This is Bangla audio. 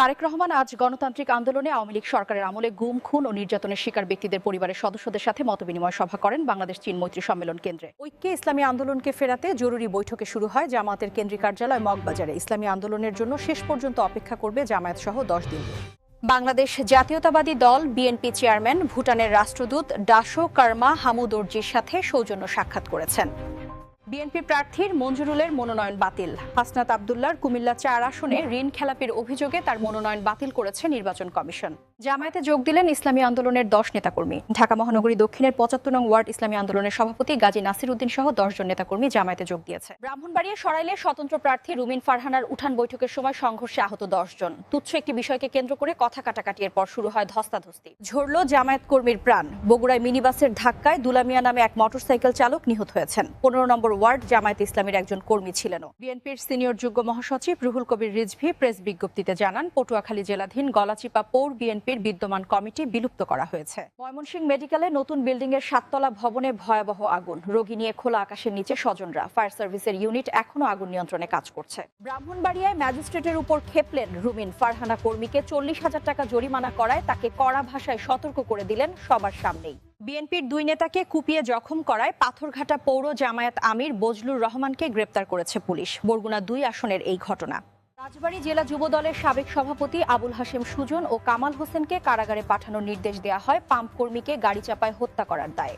তারেক রহমান আজ গণতান্ত্রিক আন্দোলনে আওয়ামী লীগ সরকারের আমলে গুম খুন ও নির্যাতনের শিকার ব্যক্তিদের পরিবারের সদস্যদের সাথে মতবিনিময় সভা করেন বাংলাদেশ চীন মৈত্রী সম্মেলন কেন্দ্রে। ঐক্যে ইসলামী আন্দোলনকে ফেরাতে জরুরি বৈঠকে শুরু হয় জামায়াতের কেন্দ্রীয় কার্যালয় মগবাজারে। ইসলামী আন্দোলনের জন্য শেষ পর্যন্ত অপেক্ষা করবে জামায়াত সহ দশ দিন বাংলাদেশ জাতীয়তাবাদী দল বিএনপি চেয়ারম্যান ভুটানের রাষ্ট্রদূত ডাসো কার্মা হামুদর্জির সাথে সৌজন্য সাক্ষাৎ করেছেন। বিএনপি প্রার্থীর মঞ্জুরুলের মনোনয়ন বাতিল। হাসনাত আবদুল্লার কুমিল্লা চার আসনে ঋণ খেলাপির অভিযোগে তার মনোনয়ন বাতিল করেছে নির্বাচন কমিশন। জামায়াতে যোগ দিলেন ইসলামী আন্দোলনের দশ নেতাকর্মী। ঢাকা মহানগরী দক্ষিণের পঁচাত্তর নং ওয়ার্ড ইসলামী আন্দোলনের সভাপতি গাজী নাসির উদ্দিন সহ দশজন নেতাকর্মী জামায়াতে যোগ দিয়েছে। ব্রাহ্মণবাড়িয়া সরাইলে স্বতন্ত্র প্রার্থী রুমিন ফারহানার উঠান বৈঠকের সময় সংঘর্ষে আহত দশজন তুচ্ছ একটি বিষয়কে কেন্দ্র করে কথা কাটাকাটি এর পর শুরু হয় ধস্তাধস্তি। ঝরল জামায়াত কর্মীর প্রাণ। বগুড়ায় মিনিবাসের ধাক্কায় দুলামিয়া নামে এক মোটরসাইকেল চালক নিহত হয়েছেন। পনেরো নম্বর ওয়ার্ড জামায়াত ইসলামীর একজন কর্মী ছিলেন বিএনপির সিনিয়র যুগ্ম মহাসচিব রুহুল কবির রিজভি প্রেস বিজ্ঞপ্তিতে জানান, পটুয়াখালী জেলাধীন গলাচিপা পৌর বিএনপির বিদ্যমান কমিটি বিলুপ্ত করা হয়েছে। ময়মনসিংহ মেডিকেলে নতুন বিল্ডিং এর সাততলা ভবনে ভয়াবহ আগুন। রোগী নিয়ে খোলা আকাশের নিচে স্বজনরা। ফায়ার সার্ভিসের ইউনিট এখনও আগুন নিয়ন্ত্রণে কাজ করছে। ব্রাহ্মণবাড়িয়ায় ম্যাজিস্ট্রেটের উপর খেপলেন রুমিন। ফারহানা কর্মীকে চল্লিশ হাজার টাকা জরিমানা করায় তাকে কড়া ভাষায় সতর্ক করে দিলেন সবার সামনেই। বিএনপির দুই নেতাকে কুপিয়ে জখম করায় পাথরঘাটা পৌর জামায়াত আমির বজলুর রহমানকে গ্রেপ্তার করেছে পুলিশ। বরগুনা দুই আসনের এই ঘটনা। রাজবাড়ী জেলা যুব দলের সাবেক সভাপতি আবুল হাশেম সুজন ও কামাল হোসেনকে কারাগারে পাঠানোর নির্দেশ দেওয়া হয়। পাম্প কর্মীকে গাড়ি চাপায় হত্যা করার দায়ে।